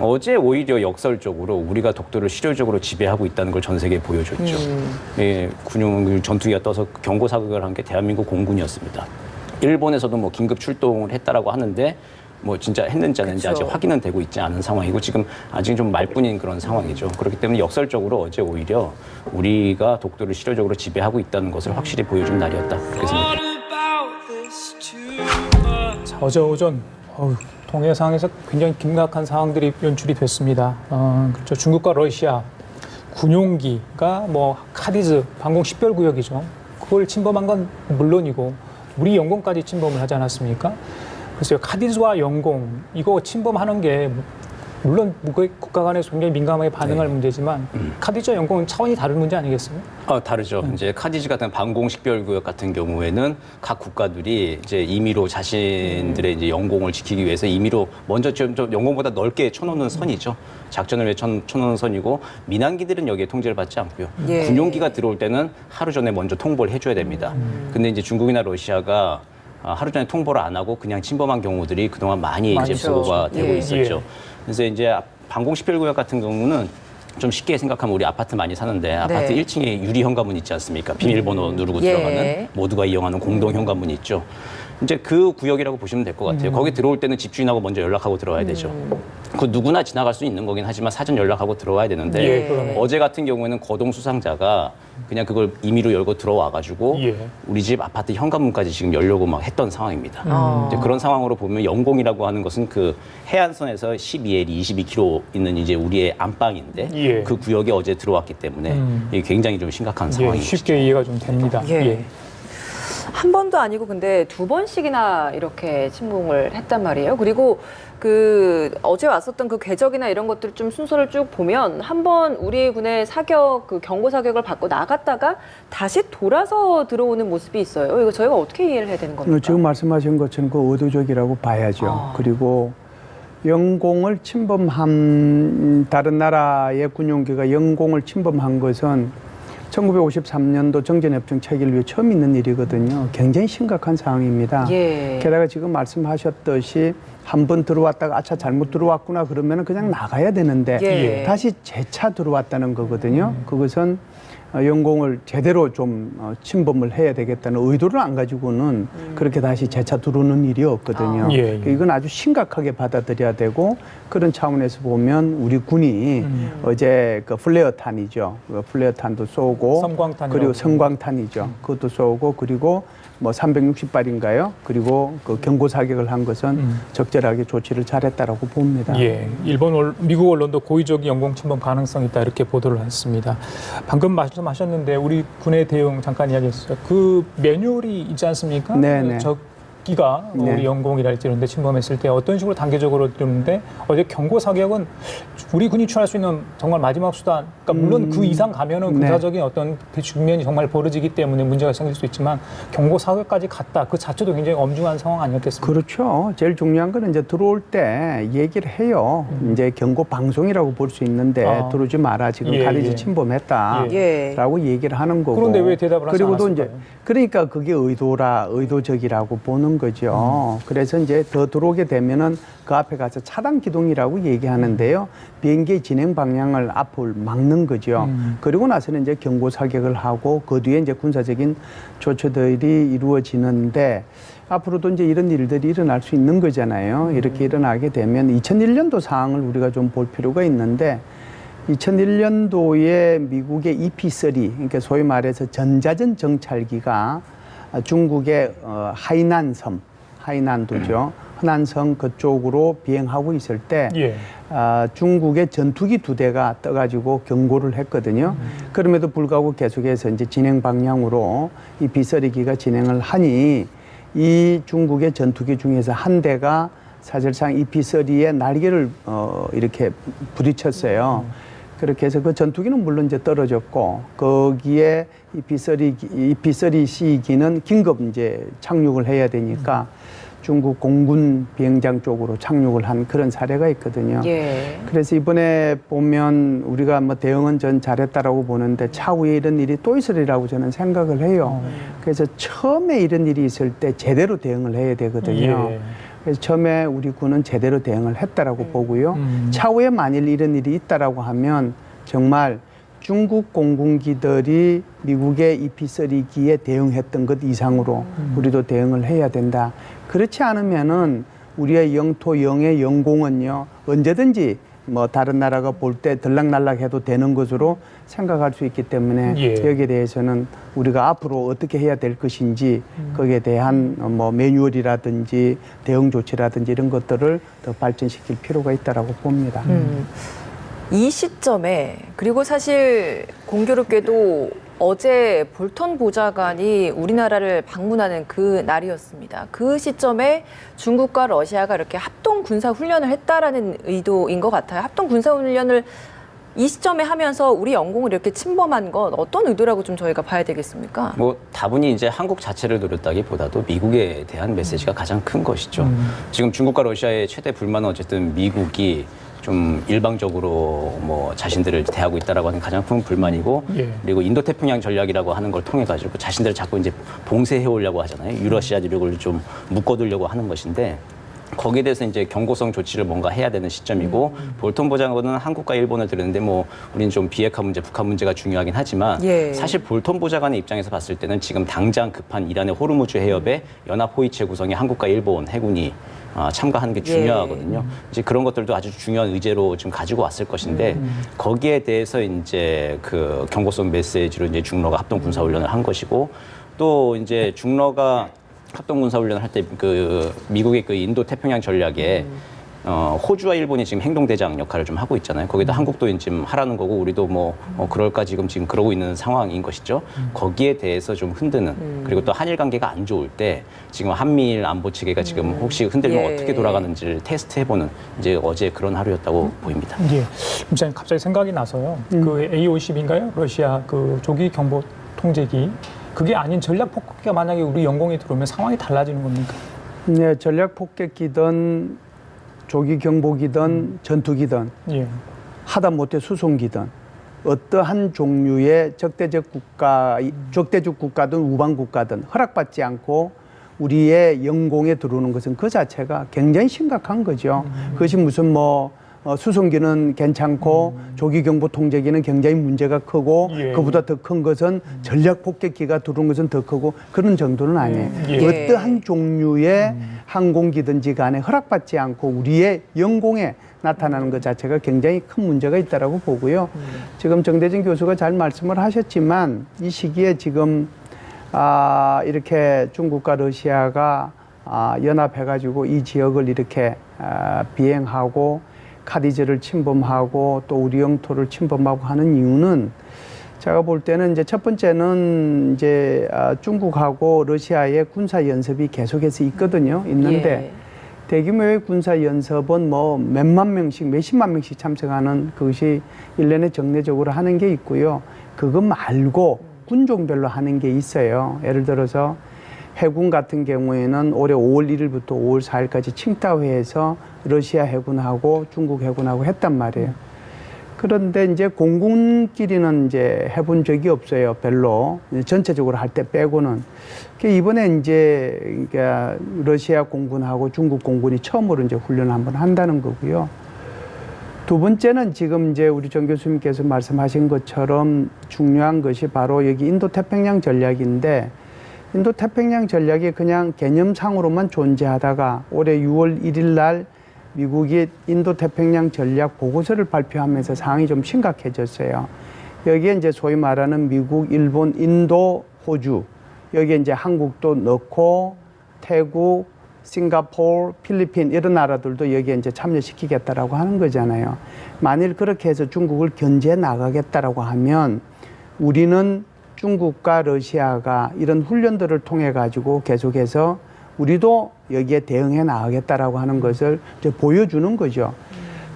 어제 오히려 역설적으로 우리가 독도를 실효적으로 지배하고 있다는 걸 전 세계에 보여줬죠. 예, 군용 전투기가 떠서 경고 사격을 한 게 대한민국 공군이었습니다. 일본에서도 뭐 긴급 출동을 했다라고 하는데 뭐 진짜 했는지 안 했는지. 아직 확인은 되고 있지 않은 상황이고 지금 아직 좀 말뿐인 그런 상황이죠. 그렇기 때문에 역설적으로 어제 오히려 우리가 독도를 실효적으로 지배하고 있다는 것을 확실히 보여준 날이었다. 그렇게 생각합니다. 어제 오전 어휴, 동해상에서 굉장히 긴박한 상황들이 연출이 됐습니다. 어, 그렇죠. 중국과 러시아 군용기가 뭐 카디즈 방공 식별 구역이죠. 그걸 침범한 건 물론이고 우리 영공까지 침범을 하지 않았습니까? 그래서 카디즈와 영공 이거 침범하는 게 물론 그 국가 간에서 굉장히 민감하게 반응할 네. 문제지만 카디즈와 영공은 차원이 다른 문제 아니겠어요? 어, 다르죠. 이제 카디지 같은 방공식별구역 같은 경우에는 각 국가들이 이제 임의로 자신들의 이제 영공을 지키기 위해서 임의로 먼저 좀, 좀 영공보다 넓게 쳐놓는 선이죠. 작전을 위해 쳐, 쳐놓는 선이고 민항기들은 여기에 통제를 받지 않고요. 예. 군용기가 들어올 때는 하루 전에 먼저 통보를 해줘야 됩니다. 근데 이제 중국이나 러시아가 아, 하루 전에 통보를 안 하고 그냥 침범한 경우들이 그동안 많이 이제 많죠. 보고가 되고 예. 있었죠. 예. 그래서 이제 방공식별구역 같은 경우는 좀 쉽게 생각하면 우리 아파트 많이 사는데 아파트 네. 1층에 유리 현관문 있지 않습니까? 비밀번호 누르고 예. 들어가는 모두가 이용하는 공동 현관문이 있죠. 이제 그 구역이라고 보시면 될 것 같아요. 거기 들어올 때는 집주인하고 먼저 연락하고 들어와야 되죠. 그 누구나 지나갈 수 있는 거긴 하지만 사전 연락하고 들어와야 되는데 예, 그러네요. 어제 같은 경우에는 거동 수상자가 그냥 그걸 임의로 열고 들어와 가지고 예. 우리 집 아파트 현관문까지 지금 열려고 막 했던 상황입니다. 어. 이제 그런 상황으로 보면 영공이라고 하는 것은 그 해안선에서 12L, 22km 있는 이제 우리의 안방인데 예. 그 구역에 어제 들어왔기 때문에 음. 이게 굉장히 좀 심각한 예, 상황이죠. 쉽게 이해가 좀 됩니다. 예. 한 번도 아니고 근데 두 번씩이나 이렇게 침공을 했단 말이에요. 그리고 그 어제 왔었던 그 궤적이나 이런 것들 좀 순서를 쭉 보면 한 번 우리 군의 사격 그 경고 사격을 받고 나갔다가 다시 돌아서 들어오는 모습이 있어요. 이거 저희가 어떻게 이해를 해야 되는 겁니까? 어, 지금 말씀하신 것처럼 그 의도적이라고 봐야죠. 아. 그리고 영공을 침범한 다른 나라의 군용기가 영공을 침범한 것은 1953년도 정전협정 체결 이후에 처음 있는 일이거든요. 굉장히 심각한 상황입니다. 예. 게다가 지금 말씀하셨듯이 한 번 들어왔다가 아차 잘못 들어왔구나 그러면 그냥 나가야 되는데 예. 다시 재차 들어왔다는 거거든요. 그것은 어, 영공을 제대로 좀 어, 침범을 해야 되겠다는 의도를 안 가지고는 그렇게 다시 재차 들어오는 일이 없거든요. 아. 예, 예. 이건 아주 심각하게 받아들여야 되고 그런 차원에서 보면 우리 군이 음. 어제 그 플레어 탄이죠. 그 플레어 탄도 쏘고 섬광탄이라고 그리고 성광탄이죠. 그것도 쏘고 그리고 뭐 360발인가요? 그리고 그 경고 사격을 한 것은 음. 적절하게 조치를 잘했다라고 봅니다. 예, 일본 언- 미국 언론도 고의적 영공 침범 가능성이 있다 이렇게 보도를 했습니다. 방금 말씀하셨는데 우리 군의 대응 잠깐 이야기했어요. 그 매뉴얼이 있지 않습니까? 네네. 그적 기가 뭐 네. 우리 영공이랄지 이런 데 침범했을 때 어떤 식으로 단계적으로 들었는데 어제 경고 사격은 우리 군이 취할 수 있는 정말 마지막 수단. 그러니까 물론 음. 그 이상 가면은 네. 군사적인 어떤 그局면이 정말 벌어지기 때문에 문제가 생길 수 있지만 경고 사격까지 갔다. 그 자체도 굉장히 엄중한 상황 아니었겠습니까? 그렇죠. 제일 중요한 거는 이제 들어올 때 얘기를 해요. 이제 경고 방송이라고 볼 수 있는데 음. 아. 들어오지 마라. 지금 예, 가리지 예. 침범했다. 예. 라고 얘기를 하는 거고. 그런데 왜 대답을 하지 그리고도 이제 않았을까요? 그러니까 그게 의도라 의도적이라고 보는 거죠. 음. 그래서 이제 더 들어오게 되면은 그 앞에 가서 차단 기동이라고 얘기하는데요. 비행기 진행 방향을 앞을 막는 거죠. 음. 그리고 나서는 이제 경고 사격을 하고 그 뒤에 이제 군사적인 조처들이 이루어지는데 앞으로도 이제 이런 일들이 일어날 수 있는 거잖아요. 이렇게 일어나게 되면 2001년도 상황을 우리가 좀 볼 필요가 있는데 2001년도에 미국의 EP3, 그러니까 소위 말해서 전자전 정찰기가 중국의 어, 하이난섬, 하이난도죠. 허난성 그쪽으로 비행하고 있을 때 예. 아, 중국의 전투기 두 대가 떠가지고 경고를 했거든요. 그럼에도 불구하고 계속해서 이제 진행 방향으로 이 비서리기가 진행을 하니 이 중국의 전투기 중에서 한 대가 사실상 이 비서리의 날개를 어, 이렇게 부딪혔어요. 그렇게 해서 그 전투기는 물론 이제 떨어졌고 거기에 이 비서리 이 비서리 C기는 긴급 이제 착륙을 해야 되니까 중국 공군 비행장 쪽으로 착륙을 한 그런 사례가 있거든요. 예. 그래서 이번에 보면 우리가 뭐 대응은 전 잘했다라고 보는데 차후에 이런 일이 또 있으리라고 저는 생각을 해요. 그래서 처음에 이런 일이 있을 때 제대로 대응을 해야 되거든요. 예. 그래서 처음에 우리 군은 제대로 대응을 했다라고 보고요. 음. 차후에 만일 이런 일이 있다라고 하면 정말 중국 공군기들이 미국의 EP3기에 대응했던 것 이상으로 우리도 대응을 해야 된다. 그렇지 않으면은 우리의 영토 영의 영공은요 언제든지 뭐 다른 나라가 볼 때 들락날락해도 되는 것으로 생각할 수 있기 때문에 예. 여기에 대해서는 우리가 앞으로 어떻게 해야 될 것인지 거기에 대한 어, 뭐 매뉴얼이라든지 대응 조치라든지 이런 것들을 더 발전시킬 필요가 있다라고 봅니다. 음. 이 시점에 그리고 사실 공교롭게도 어제 볼턴 보좌관이 우리나라를 방문하는 그 날이었습니다. 그 시점에 중국과 러시아가 이렇게 합동 군사 훈련을 했다라는 의도인 것 같아요. 합동 군사 훈련을 이 시점에 하면서 우리 영공을 이렇게 침범한 건 어떤 의도라고 좀 저희가 봐야 되겠습니까? 뭐 다분히 이제 한국 자체를 노렸다기보다도 미국에 대한 메시지가 가장 큰 것이죠. 지금 중국과 러시아의 최대 불만은 어쨌든 미국이 좀 일방적으로 뭐 자신들을 대하고 있다라고 하는 가장 큰 불만이고 예. 그리고 인도 태평양 전략이라고 하는 걸 통해 가지고 자신들을 자꾸 이제 봉쇄해 오려고 하잖아요. 유러시아력을 좀 묶어두려고 하는 것인데 거기에 대해서 이제 경고성 조치를 뭔가 해야 되는 시점이고 볼턴 보좌관은 한국과 일본을 들었는데 뭐 우리는 좀 비핵화 문제, 북한 문제가 중요하긴 하지만 예. 사실 볼턴 보좌관의 입장에서 봤을 때는 지금 당장 급한 이란의 호르무즈 해협에 연합 호위체 구성에 한국과 일본 해군이 아, 참가하는 게 중요하거든요. 이제 그런 것들도 아주 중요한 의제로 지금 가지고 왔을 것인데 거기에 대해서 이제 그 경고성 메시지로 이제 중러가 합동 군사 훈련을 한 것이고 또 이제 중러가 합동 군사 훈련을 할 때 그 미국의 그 인도 태평양 전략에 어, 호주와 일본이 지금 행동대장 역할을 좀 하고 있잖아요. 거기다 한국도 지금 하라는 거고 우리도 뭐 어, 그럴까 지금 지금 그러고 있는 상황인 것이죠. 거기에 대해서 좀 흔드는 그리고 또 한일 관계가 안 좋을 때 지금 한미일 안보 체계가 지금 혹시 흔들면 예. 어떻게 돌아가는지를 테스트해보는 이제 어제 그런 하루였다고 보입니다. 예. 부장님 갑자기 생각이 나서요. 그 A50인가요? 러시아 그 조기 경보 통제기. 그게 아닌 전략 폭격기가 만약에 우리 영공에 들어오면 상황이 달라지는 겁니까? 네, 전략 폭격기든 조기 경보기든 전투기든 예. 하다 못해 수송기든 어떠한 종류의 적대적 국가, 적대적 국가든 우방 국가든 허락받지 않고 우리의 영공에 들어오는 것은 그 자체가 굉장히 심각한 거죠. 그것이 무슨 뭐 어, 수송기는 괜찮고 조기 경보 통제기는 굉장히 문제가 크고 예. 그보다 더 큰 것은 전략 폭격기가 들어온 것은 더 크고 그런 정도는 아니에요. 예. 어떠한 종류의 항공기든지 간에 허락받지 않고 우리의 영공에 나타나는 것 자체가 굉장히 큰 문제가 있다라고 보고요. 지금 정대진 교수가 잘 말씀을 하셨지만 이 시기에 지금 아, 이렇게 중국과 러시아가 아, 연합해 가지고 이 지역을 이렇게 아, 비행하고 카디즈를 침범하고 또 우리 영토를 침범하고 하는 이유는 제가 볼 때는 이제 첫 번째는 이제 아, 중국하고 러시아의 군사 연습이 계속해서 있거든요. 있는데 예. 대규모의 군사 연습은 뭐 몇만 명씩 몇십만 명씩 참석하는 그것이 일년에 정례적으로 하는 게 있고요. 그거 말고 군종별로 하는 게 있어요. 예를 들어서 해군 같은 경우에는 올해 5월 1일부터 5월 4일까지 칭다오에서 러시아 해군하고 중국 해군하고 했단 말이에요. 그런데 이제 공군끼리는 이제 해본 적이 없어요. 별로 전체적으로 할 때 빼고는. 그 이번에 이제 그러니까 러시아 공군하고 중국 공군이 처음으로 이제 훈련을 한번 한다는 거고요. 두 번째는 지금 이제 우리 정 교수님께서 말씀하신 것처럼 중요한 것이 바로 여기 인도 태평양 전략인데 인도 태평양 전략이 그냥 개념상으로만 존재하다가 올해 6월 1일 날 미국이 인도 태평양 전략 보고서를 발표하면서 상황이 좀 심각해졌어요. 여기에 이제 소위 말하는 미국, 일본, 인도, 호주 여기에 이제 한국도 넣고 태국, 싱가포르, 필리핀 이런 나라들도 여기에 이제 참여시키겠다라고 하는 거잖아요. 만일 그렇게 해서 중국을 견제해 나가겠다라고 하면 우리는 중국과 러시아가 이런 훈련들을 통해 가지고 계속해서 우리도 여기에 대응해 나가겠다라고 하는 것을 이제 보여주는 거죠.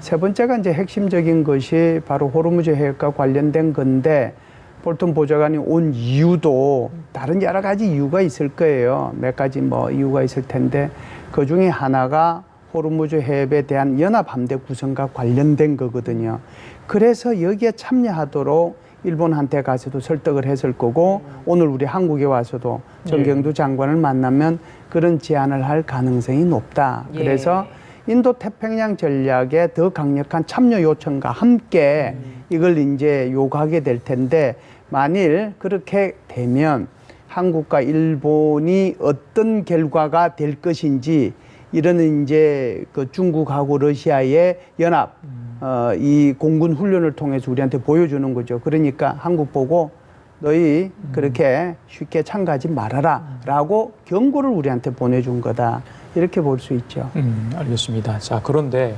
세 번째가 이제 핵심적인 것이 바로 호르무즈 해협과 관련된 건데 볼턴 보좌관이 온 이유도 다른 여러 가지 이유가 있을 거예요. 몇 가지 뭐 이유가 있을 텐데 그 중에 하나가 호르무즈 해협에 대한 연합 함대 구성과 관련된 거거든요. 그래서 여기에 참여하도록 일본한테 가서도 설득을 했을 거고 오늘 우리 한국에 와서도 정경두 장관을 만나면 그런 제안을 할 가능성이 높다. 예. 그래서 인도 태평양 전략에 더 강력한 참여 요청과 함께 이걸 이제 요구하게 될 텐데 만일 그렇게 되면 한국과 일본이 어떤 결과가 될 것인지 이런 이제 그 중국하고 러시아의 연합 어, 이 공군 훈련을 통해서 우리한테 보여주는 거죠. 그러니까 한국 보고 너희 그렇게 쉽게 참가하지 말아라 라고 경고를 우리한테 보내준 거다. 이렇게 볼 수 있죠. 음, 알겠습니다. 자, 그런데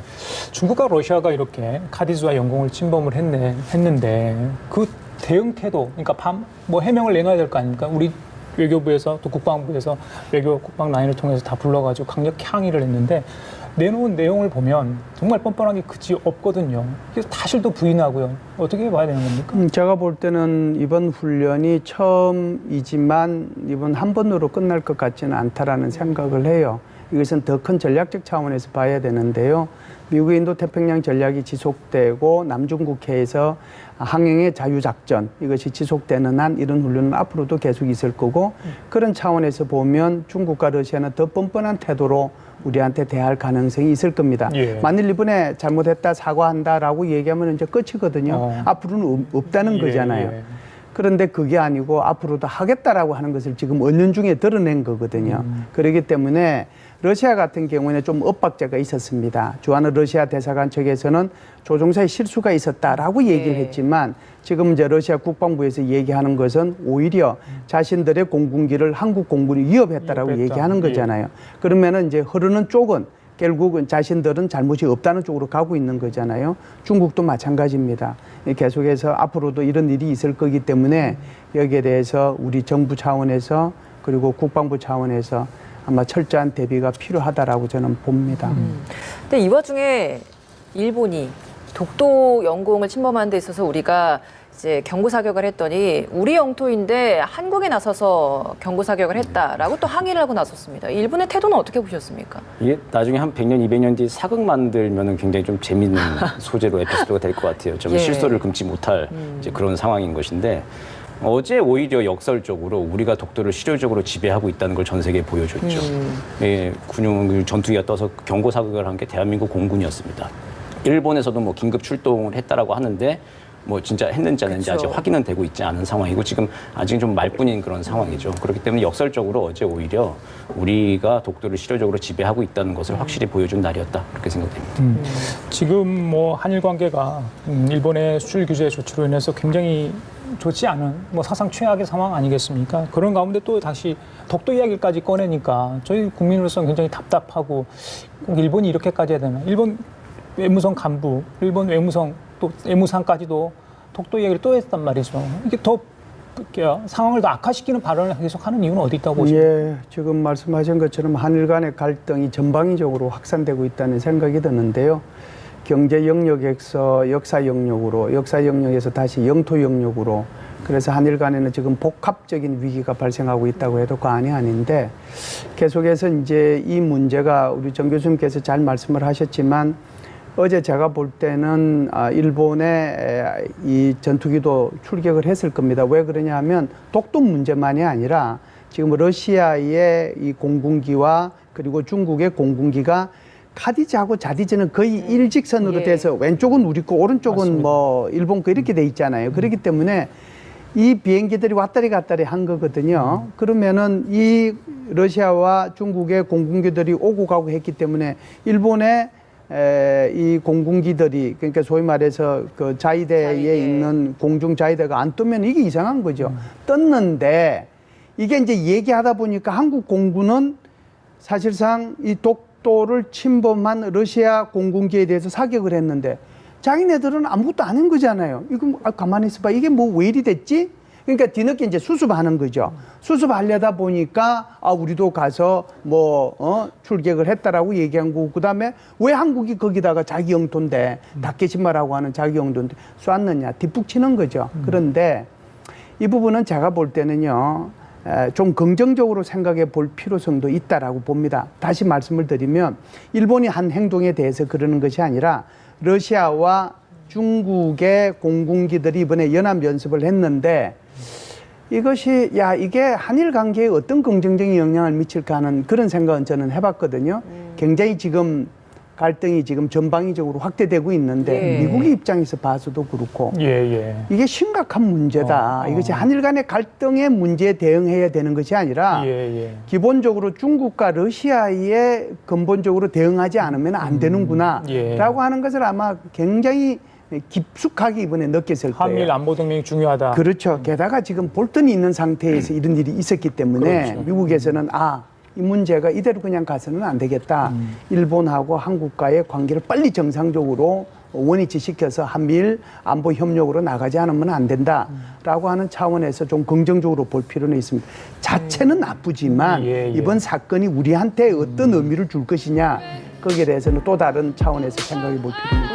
중국과 러시아가 이렇게 카디즈와 영공을 침범을 했네, 했는데 그 대응 태도, 그러니까 밤, 뭐 해명을 내놔야 될 거 아닙니까? 우리 외교부에서 또 국방부에서 외교 국방 라인을 통해서 다 불러가지고 강력 항의를 했는데 내놓은 내용을 보면 정말 뻔뻔하게 그지 없거든요. 그래서 사실도 부인하고요. 어떻게 봐야 되는 겁니까? 음, 제가 볼 때는 이번 훈련이 처음이지만 이번 한 번으로 끝날 것 같지는 않다라는 생각을 해요. 이것은 더 큰 전략적 차원에서 봐야 되는데요. 미국 인도 태평양 전략이 지속되고 남중국해에서 항행의 자유작전 이것이 지속되는 한 이런 훈련은 앞으로도 계속 있을 거고 그런 차원에서 보면 중국과 러시아는 더 뻔뻔한 태도로 우리한테 대할 가능성이 있을 겁니다. 예. 만일 이번에 잘못했다 사과한다라고 얘기하면 이제 끝이거든요. 어. 앞으로는 없- 없다는 예, 거잖아요. 예. 그런데 그게 아니고 앞으로도 하겠다라고 하는 것을 지금 언론 중에 드러낸 거거든요. 음. 그렇기 때문에 러시아 같은 경우에는 좀 엇박자가 있었습니다. 주하는 러시아 대사관 측에서는 조종사의 실수가 있었다라고 얘기를 네. 했지만 지금 이제 러시아 국방부에서 얘기하는 것은 오히려 자신들의 공군기를 한국 공군이 위협했다라고 위협했다. 얘기하는 예. 거잖아요. 그러면은 이제 흐르는 쪽은 결국은 자신들은 잘못이 없다는 쪽으로 가고 있는 거잖아요. 중국도 마찬가지입니다. 계속해서 앞으로도 이런 일이 있을 거기 때문에 여기에 대해서 우리 정부 차원에서 그리고 국방부 차원에서 아마 철저한 대비가 필요하다라고 저는 봅니다. 근데 이 와중에 일본이 독도 영공을 침범하는 데 있어서 우리가 이제 경고 사격을 했더니 우리 영토인데 한국에 나서서 경고 사격을 했다라고 또 항의를 하고 나섰습니다. 일본의 태도는 어떻게 보셨습니까? 이게 나중에 한 100년, 200년 뒤 사극 만들면은 굉장히 좀 재밌는 소재로 에피소드가 될 것 같아요. 좀 예. 실소를 금치 못할 이제 그런 상황인 것인데 어제 오히려 역설적으로 우리가 독도를 실효적으로 지배하고 있다는 걸 전 세계에 보여줬죠. 예, 군용 전투기가 떠서 경고 사격을 한 게 대한민국 공군이었습니다. 일본에서도 뭐 긴급 출동을 했다라고 하는데 뭐 진짜 했는지 안 했는지. 아직 확인은 되고 있지 않은 상황이고 지금 아직 좀 말뿐인 그런 상황이죠. 그렇기 때문에 역설적으로 어제 오히려 우리가 독도를 실효적으로 지배하고 있다는 것을 확실히 보여준 날이었다 그렇게 생각됩니다. 음. 지금 뭐 한일 관계가 음, 일본의 수출 규제 조치로 인해서 굉장히 좋지 않은 뭐 사상 최악의 상황 아니겠습니까? 그런 가운데 또 다시 독도 이야기까지 꺼내니까 저희 국민으로서는 굉장히 답답하고 꼭 일본이 이렇게까지 해야 되나? 일본 외무성 간부, 일본 외무성 또 외무상까지도 독도 이야기를 또 했단 말이죠. 이게 더 상황을 더 악화시키는 발언을 계속 하는 이유는 어디 있다고 보십니까? 예, 지금 말씀하신 것처럼 한일 간의 갈등이 전방위적으로 확산되고 있다는 생각이 드는데요. 경제 영역에서 역사 영역으로, 역사 영역에서 다시 영토 영역으로, 그래서 한일 간에는 지금 복합적인 위기가 발생하고 있다고 해도 과언이 아닌데, 계속해서 이제 이 문제가 우리 정 교수님께서 잘 말씀을 하셨지만, 어제 제가 볼 때는 아, 일본의 이 전투기도 출격을 했을 겁니다. 왜 그러냐 하면 독도 문제만이 아니라 지금 러시아의 이 공군기와 그리고 중국의 공군기가 카디즈하고 자디즈는 거의 일직선으로 예. 돼서 왼쪽은 우리 거 오른쪽은 맞습니다. 뭐 일본 거 이렇게 돼 있잖아요. 그렇기 때문에 이 비행기들이 왔다리 갔다리 한 거거든요. 그러면은 이 러시아와 중국의 공군기들이 오고 가고 했기 때문에 일본의 에, 이 공군기들이 그러니까 소위 말해서 그 자위대에 자위대. 있는 공중 자위대가 안 뜨면 이게 이상한 거죠. 떴는데 이게 이제 얘기하다 보니까 한국 공군은 사실상 이 독도를 침범한 러시아 공군기에 대해서 사격을 했는데 자기네들은 아무것도 안 한 거잖아요. 이거 뭐, 아, 가만히 있어봐. 이게 뭐 왜 이리 됐지? 그러니까 뒤늦게 이제 수습하는 거죠. 수습하려다 보니까 아 우리도 가서 뭐 어, 출격을 했다라고 얘기한 거고 그다음에 왜 한국이 거기다가 자기 영토인데 다케시마라고 하는 자기 영토인데 쐈느냐 뒷북치는 거죠. 그런데 이 부분은 제가 볼 때는요, 에, 좀 긍정적으로 생각해 볼 필요성도 있다라고 봅니다. 다시 말씀을 드리면, 일본이 한 행동에 대해서 그러는 것이 아니라, 러시아와 중국의 공군기들이 이번에 연합 연습을 했는데 이것이 야 이게 한일 관계에 어떤 긍정적인 영향을 미칠까 하는 그런 생각은 저는 해봤거든요. 굉장히 지금 갈등이 지금 전방위적으로 확대되고 있는데 예. 미국의 입장에서 봐서도 그렇고 예, 예. 이게 심각한 문제다. 어, 어. 이것이 한일 간의 갈등의 문제에 대응해야 되는 것이 아니라 예, 예. 기본적으로 중국과 러시아에 근본적으로 대응하지 않으면 안 되는구나. 예. 라고 하는 것을 아마 굉장히 깊숙하게 이번에 느꼈을 거예요. 한미일 안보 동맹이 중요하다. 그렇죠. 게다가 지금 볼턴이 있는 상태에서 이런 일이 있었기 때문에 그렇죠. 미국에서는 아, 이 문제가 이대로 그냥 가서는 안 되겠다. 음. 일본하고 한국과의 관계를 빨리 정상적으로 원위치 시켜서 한미일 안보 협력으로 나가지 않으면 안 된다라고 하는 차원에서 좀 긍정적으로 볼 필요는 있습니다. 자체는 나쁘지만 예, 예. 이번 사건이 우리한테 어떤 의미를 줄 것이냐 거기에 대해서는 또 다른 차원에서 생각해 볼 필요는